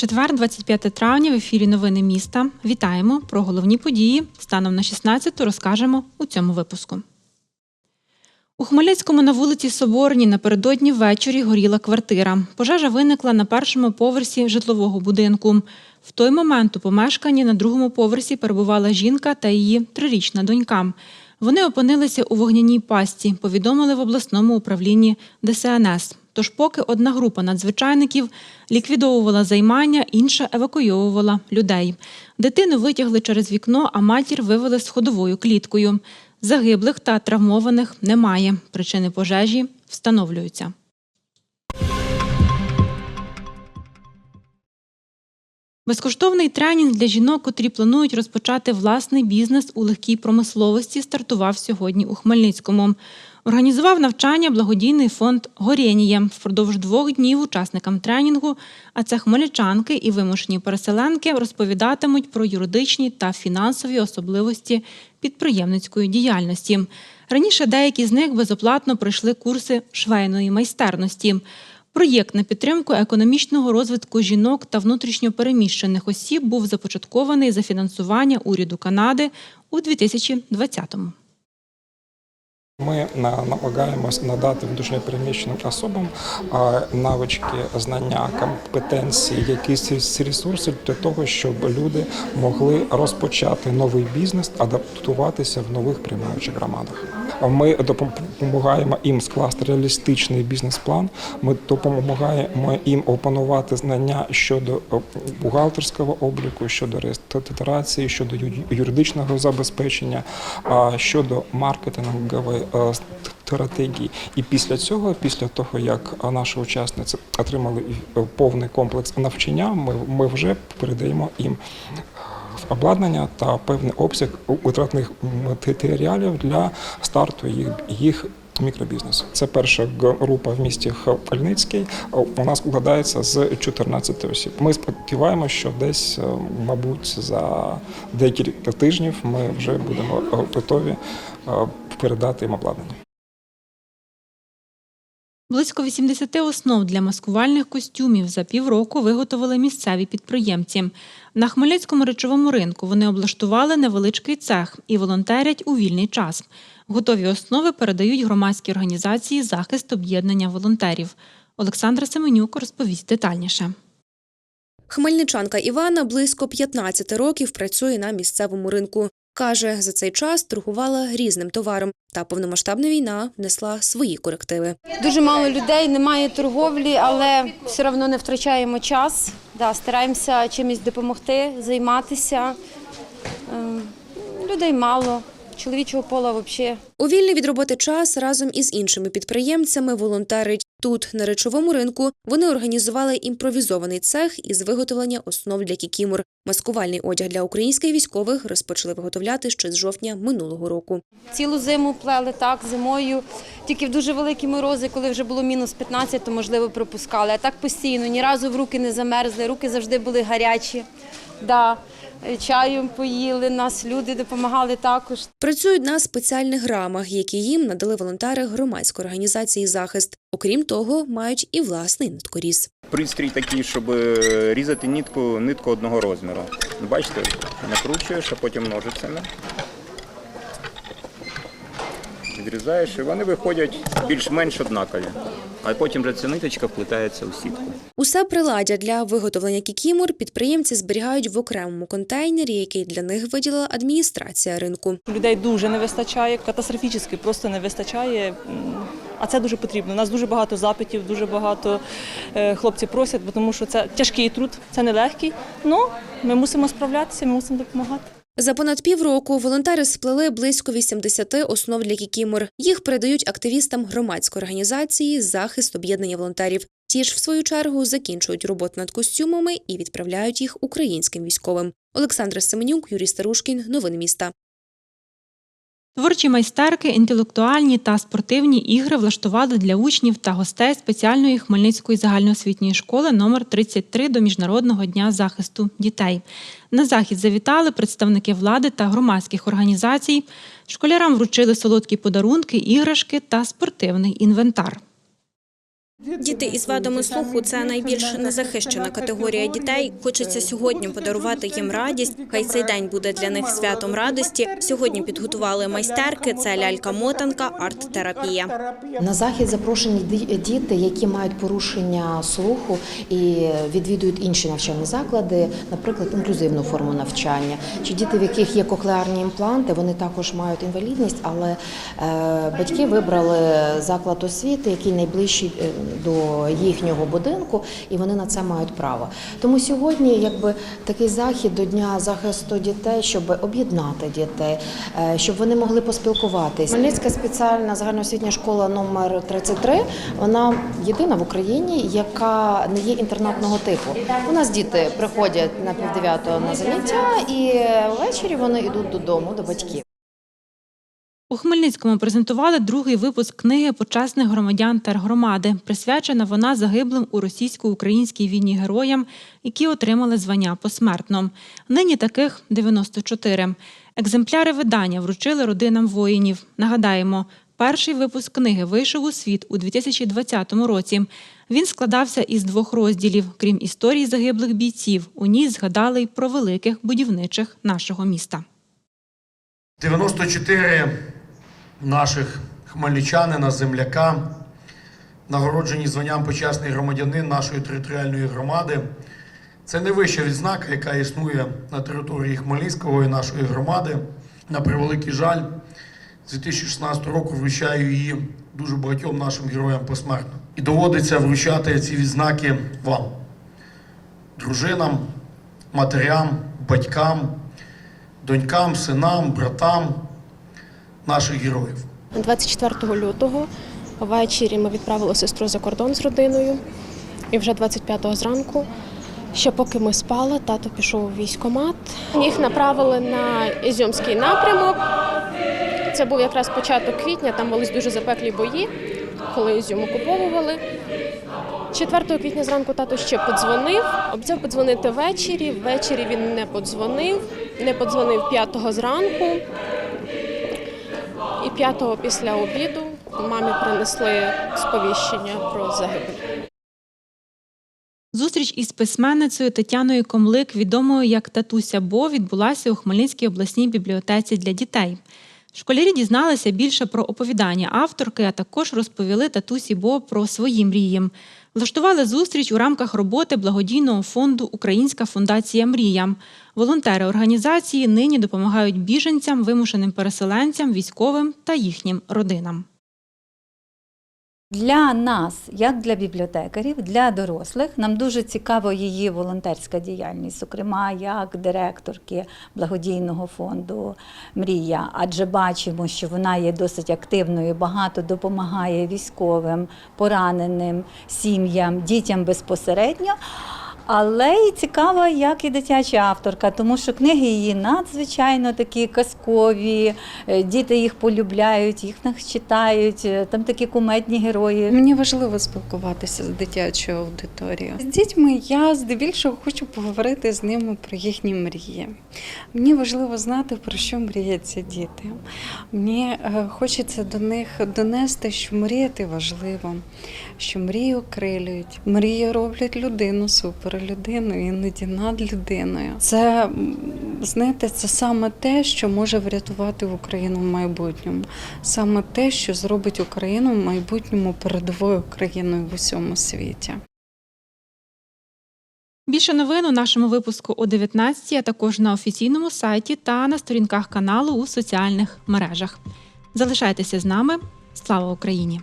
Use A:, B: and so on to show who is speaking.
A: Четвер, 25 травня, в ефірі Новини міста. Вітаємо про головні події. Станом на 16 розкажемо у цьому випуску. У Хмельницькому на вулиці Соборній напередодні ввечері горіла квартира. Пожежа виникла на першому поверсі житлового будинку. В той момент у помешканні на другому поверсі перебувала жінка та її трирічна донька. Вони опинилися у вогняній пастці, повідомили в обласному управлінні ДСНС. Тож, поки одна група надзвичайників ліквідовувала займання, інша евакуйовувала людей. Дитину витягли через вікно, а матір вивели сходовою кліткою. Загиблих та травмованих немає. Причини пожежі встановлюються. Безкоштовний тренінг для жінок, котрі планують розпочати власний бізнес у легкій промисловості, стартував сьогодні у Хмельницькому. Організував навчання благодійний фонд Горєнія. Впродовж двох днів учасникам тренінгу, а це хмельничанки і вимушені переселенки, розповідатимуть про юридичні та фінансові особливості підприємницької діяльності. Раніше деякі з них безоплатно пройшли курси швейної майстерності. Проєкт на підтримку економічного розвитку жінок та внутрішньопереміщених осіб був започаткований за фінансування уряду Канади у 2020-му.
B: Ми на- намагаємось надати внутрішньопереміщеним особам навички, знання, компетенції, якісь ресурси для того, щоб люди могли розпочати новий бізнес, адаптуватися в нових приймаючих громадах. Ми допомагаємо їм скласти реалістичний бізнес-план. Ми допомагаємо їм опанувати знання щодо е, бухгалтерського обліку, щодо реєстрації, щодо юридичного забезпечення, щодо маркетингової е, стратегії. І після цього, після того як а, наші учасниці отримали е, повний комплекс навчання, ми вже передаємо їм обладнання та певний обсяг витратних матеріалів для старту їх, їх мікробізнесу. Це перша група в місті Хмельницький. У нас складається з 14 осіб. Ми сподіваємося, що десь, е, мабуть, за декілька тижнів ми вже будемо готові е, передати їм обладнання.
A: Близько 80 основ для маскувальних костюмів за півроку виготовили місцеві підприємці. На Хмельницькому речовому ринку вони облаштували невеличкий цех і волонтерять у вільний час. Готові основи передають громадські організації захист об'єднання волонтерів. Олександра Семенюк розповість детальніше.
C: Хмельничанка Івана близько 15 років працює на місцевому ринку. Каже, за цей час торгувала різним товаром, та повномасштабна війна внесла свої корективи.
D: Дуже мало людей, немає торговлі, але все одно не втрачаємо час. Да, стараємося чимось допомогти, займатися. Ем, Людей мало, чоловічого пола взагалі
C: У вільний від роботи час разом із іншими підприємцями волонтерить. Тут, на речовому ринку, вони організували імпровізований цех із виготовлення основ для кікімор. Маскувальний одяг для українських військових розпочали виготовляти ще з жовтня минулого року.
D: цілу зиму плели так, зимою. Тільки в дуже великі морози, коли вже було мінус 15, то можливо пропускали. А так постійно, ні разу в руки не замерзли, руки завжди були гарячі. Да. Е, Чаю поїли, нас люди допомагали також.
C: Працюють на спеціальних грамах, які їм надали волонтери громадської організації захист. Окрім того, мають і власний ниткоріз.
E: Пристрій такий, щоб е, різати нитку, нитку одного розміру. Бачите, накручуєш, а потім ножицями. Відрізаєш, і вони виходять більш-менш однакові. А потім вже ця ниточка вплетається у сітку.
C: Усе приладдя для виготовлення кікімор підприємці зберігають в окремому контейнері, який для них виділила адміністрація ринку.
F: Людей дуже не вистачає, катастрофічно просто не вистачає. А це дуже потрібно. У нас дуже багато запитів, дуже багато е, хлопці просять, бо тому що це тяжкий труд, це нелегкий. Ну ми мусимо справлятися, ми мусимо допомагати.
C: За понад півроку волонтери сплели близько 80 основ для кікімор. Їх передають активістам громадської організації захист об'єднання волонтерів. Ті ж, в свою чергу, закінчують роботу над костюмами і відправляють їх українським військовим. Олександра Семенюк, Юрій Старушкін. Новини міста.
A: Творчі майстерки, інтелектуальні та спортивні ігри влаштували для учнів та гостей спеціальної Хмельницької загальноосвітньої школи номер 33 до Міжнародного дня захисту дітей. На захід завітали представники влади та громадських організацій. Школярам вручили солодкі подарунки, іграшки та спортивний інвентар.
G: Діти із вадами слуху це найбільш незахищена категорія дітей. Хочеться сьогодні подарувати їм радість. Хай цей день буде для них святом радості. Сьогодні підготували майстерки. Це лялька-мотанка, арт-терапія.
H: На захід запрошені ді- діти, які мають порушення слуху і відвідують інші навчальні заклади, наприклад, інклюзивну форму навчання. Чи діти, в яких є коклеарні імпланти, вони також мають інвалідність, але е, батьки вибрали заклад освіти, який найближчий е, до їхнього будинку, і вони на це мають право. Тому сьогодні, якби такий захід до дня захисту дітей, щоб об'єднати дітей, е, щоб вони могли поспілкуватися. Хмельницька спеціальна загальноосвітня школа номер 33, Вона єдина в Україні, яка не є інтернатного типу. У нас діти приходять на півдев'ятого на заняття, і ввечері вони йдуть додому до батьків.
A: У Хмельницькому презентували другий випуск книги почесних громадян тергромади. Присвячена вона загиблим у російсько-українській війні героям, які отримали звання посмертно. Нині таких 94. Екземпляри видання вручили родинам воїнів. Нагадаємо, перший випуск книги вийшов у світ у 2020 році. Він складався із двох розділів. Крім історій загиблих бійців, у ній згадали й про великих будівничих нашого міста.
I: 94 наших хмельничанина, земляка, нагороджені званням почесний громадянин нашої територіальної громади. Це не вища відзнака, яка існує на території Хмельницького і нашої громади. На превеликий жаль, з 2016 року вручаю її дуже багатьом нашим героям посмертно. І доводиться вручати ці відзнаки вам, дружинам, матерям, батькам, донькам, синам, братам наших героїв.
J: 24 лютого ввечері ми відправили сестру за кордон з родиною. І вже 25-го зранку, ще поки ми спали, тато пішов у військкомат. Їх направили на Ізюмський напрямок. Це був якраз початок квітня, там велись дуже запеклі бої, коли Ізюм окуповували. 4 квітня зранку тато ще подзвонив, обіцяв подзвонити ввечері. Ввечері він не подзвонив, не подзвонив 5 зранку. 5-го після обіду мамі принесли сповіщення про загибель.
A: Зустріч із письменницею Тетяною Комлик, відомою як Татуся Бо, відбулася у Хмельницькій обласній бібліотеці для дітей. Школярі дізналися більше про оповідання авторки, а також розповіли татусі Бо про свої мрії. Влаштували зустріч у рамках роботи благодійного фонду Українська фундація Мрія. Волонтери організації нині допомагають біженцям, вимушеним переселенцям, військовим та їхнім родинам.
K: Для нас, як для бібліотекарів, для дорослих, нам дуже цікава її волонтерська діяльність, зокрема як директорки благодійного фонду Мрія. Адже бачимо, що вона є досить активною, багато допомагає військовим, пораненим, сім'ям, дітям безпосередньо. Але і цікава, як і дитяча авторка, тому що книги її надзвичайно такі казкові, е, діти їх полюбляють, їх читають, е, там такі кумедні герої.
L: Мені важливо спілкуватися з дитячою аудиторією. З дітьми я здебільшого хочу поговорити з ними про їхні мрії. Мені важливо знати, про що мріють ці діти. Мені е, хочеться до них донести, що мріяти важливо, що мрії окрилюють, мрії роблять людину суперлюдиною, іноді над людиною. Це знаєте, це саме те, що може врятувати Україну в майбутньому, саме те, що зробить Україну в майбутньому передовою країною в усьому світі.
A: Більше новин у нашому випуску о 19, а також на офіційному сайті та на сторінках каналу у соціальних мережах. Залишайтеся з нами. Слава Україні!